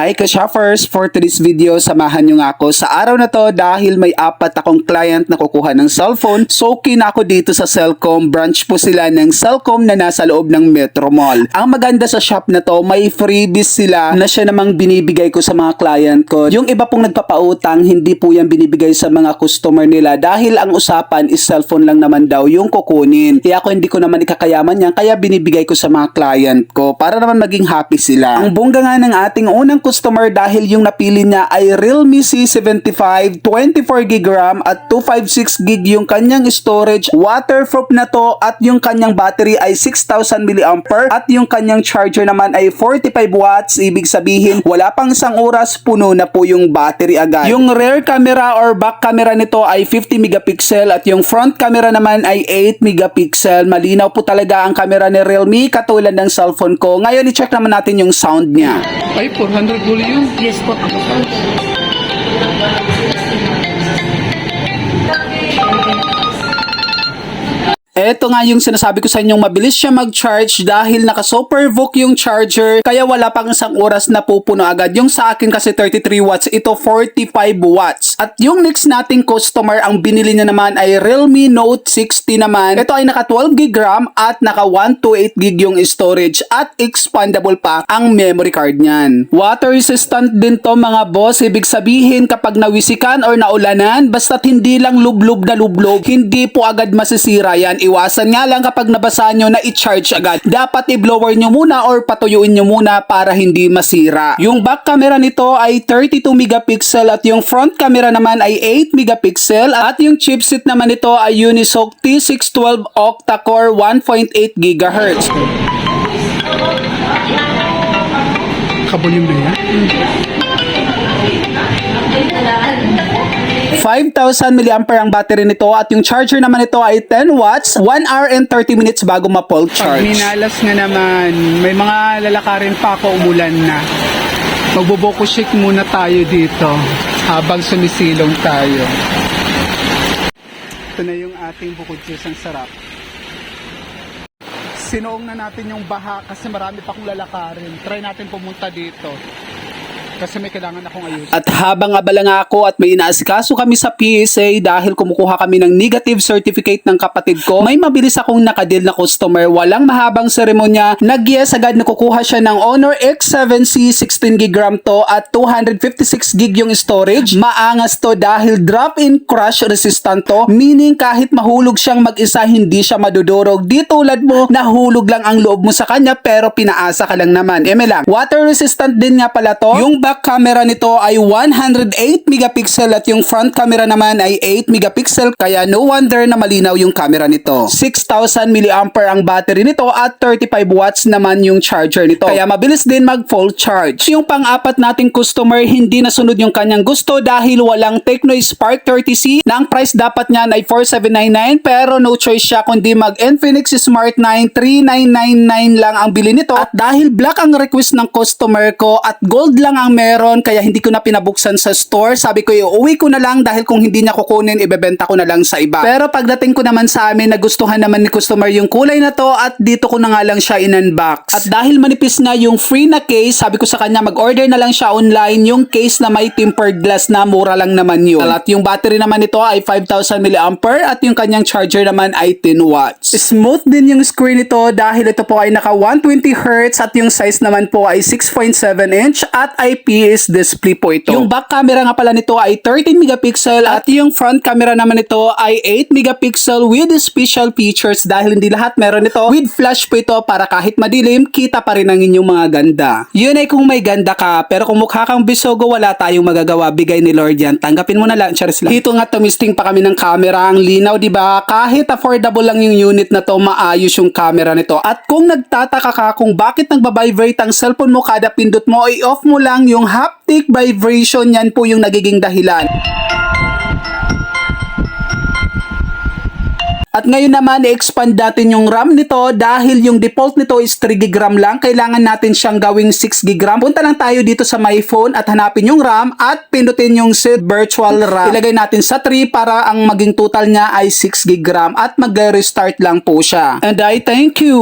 Hi ka-shoppers! For today's video, samahan nyo nga ako sa araw na to dahil may apat akong client na kukuha ng cellphone. So, kina ako dito sa Cellcom. Branch po sila ng Cellcom na nasa loob ng Metro Mall. Ang maganda sa shop na to, may freebies sila na siya namang binibigay ko sa mga client ko. Yung iba pong nagpapautang, hindi po yan binibigay sa mga customer nila dahil ang usapan is cellphone lang naman daw yung kukunin. Kaya ako hindi ko naman ikakayaman yan, kaya binibigay ko sa mga client ko para naman maging happy sila. Ang bongga nga ng ating unang customer dahil yung napili niya ay Realme C75 24GB RAM at 256 gig yung kanyang storage. Waterproof na to at yung kanyang battery ay 6,000 mAh at yung kanyang charger naman ay 45 watts. Ibig sabihin wala pang isang oras puno na po yung battery agad. Yung rear camera or back camera nito ay 50 megapixel at yung front camera naman ay 8 megapixel. Malinaw po talaga ang camera ni Realme katulad ng cellphone ko. Ngayon i-check naman natin yung sound niya. Ay, 400 volume. Yes po. Ito nga yung sinasabi ko sa inyong mabilis siya mag-charge dahil naka supervook yung charger kaya wala pang isang oras na pupuno agad. Yung sa akin kasi 33 watts, ito 45 watts. At yung next nating customer, ang binili niya naman ay Realme Note 60 naman. Ito ay naka 12 gig RAM at naka 128 gig yung storage at expandable pa ang memory card niyan. Water resistant din to mga boss. Ibig sabihin kapag nawisikan or naulanan, basta't hindi lang lublob na lublob, hindi po agad masisira yan. Iwasan nga lang kapag nabasa nyo na i-charge agad. Dapat i-blower nyo muna or patuyuin nyo muna para hindi masira. Yung back camera nito ay 32 megapixel at yung front camera naman ay 8 megapixel at yung chipset naman nito ay Unisoc T612 octa-core 1.8 GHz. Kabulim na yan. 5,000 mAh ang battery nito at yung charger naman nito ay 10 watts, 1 hour and 30 minutes bago ma-full Pag charge. minalas nga naman, may mga lalakarin pa ako umulan na. Magboboku shake muna tayo dito habang sumisilong tayo. Ito na yung ating bukod juice ang sarap. Sinuong na natin yung baha kasi marami pa akong lalakarin. Try natin pumunta dito. Kasi may kailangan akong ayusin. At habang abala nga ako at may inaasikaso kami sa PSA dahil kumukuha kami ng negative certificate ng kapatid ko, may mabilis akong nakadil na customer. Walang mahabang seremonya. Nag-yes agad na kukuha siya ng Honor X7C 16GB RAM to at 256 gig yung storage. Maangas to dahil drop-in crash resistant to. Meaning kahit mahulog siyang mag-isa, hindi siya madudurog. Di tulad mo, nahulog lang ang loob mo sa kanya pero pinaasa ka lang naman. Eme lang. Water resistant din nga pala to. Yung back camera nito ay 108 megapixel at yung front camera naman ay 8 megapixel kaya no wonder na malinaw yung camera nito. 6,000 mAh ang battery nito at 35 watts naman yung charger nito. Kaya mabilis din mag full charge. Yung pang-apat nating customer hindi nasunod yung kanyang gusto dahil walang Tecno Spark 30C na ang price dapat niyan ay 4799 pero no choice siya kundi mag Infinix Smart 9 3999 lang ang bili nito at dahil black ang request ng customer ko at gold lang ang meron kaya hindi ko na pinabuksan sa store. Sabi ko iuwi ko na lang dahil kung hindi niya kukunin ibebenta ko na lang sa iba. Pero pagdating ko naman sa amin nagustuhan naman ni customer yung kulay na to at dito ko na nga lang siya in-unbox. At dahil manipis nga yung free na case, sabi ko sa kanya mag-order na lang siya online yung case na may tempered glass na mura lang naman yun. At yung battery naman nito ay 5,000 mAh at yung kanyang charger naman ay 10 watts. Smooth din yung screen nito dahil ito po ay naka 120Hz at yung size naman po ay 6.7 inch at IPS display po ito. Yung back camera nga pala nito ay 13 megapixel at yung front camera naman nito ay 8 megapixel with special features dahil hindi lahat meron ito with flash po ito para kahit madilim kita pa rin ang inyong mga ganda. Yun ay kung may ganda ka pero kung mukha kang bisogo wala tayong magagawa bigay ni Lord yan. Tanggapin mo na lang Charis lang. Dito nga tumisting pa kami ng camera ang linaw di ba kahit affordable lang yung unit na to maayos yung camera nito at kung nagtataka ka kung bakit nagbabibrate ang cellphone mo kada pindot mo i-off mo lang yung haptic vibration yan po yung nagiging dahilan. At ngayon naman, i-expand natin yung RAM nito dahil yung default nito is 3 GB lang. Kailangan natin siyang gawing 6 GB. Punta lang tayo dito sa my phone at hanapin yung RAM at pindutin yung set virtual RAM. Ilagay natin sa 3 para ang maging total niya ay 6 GB at mag-restart lang po siya. And I thank you.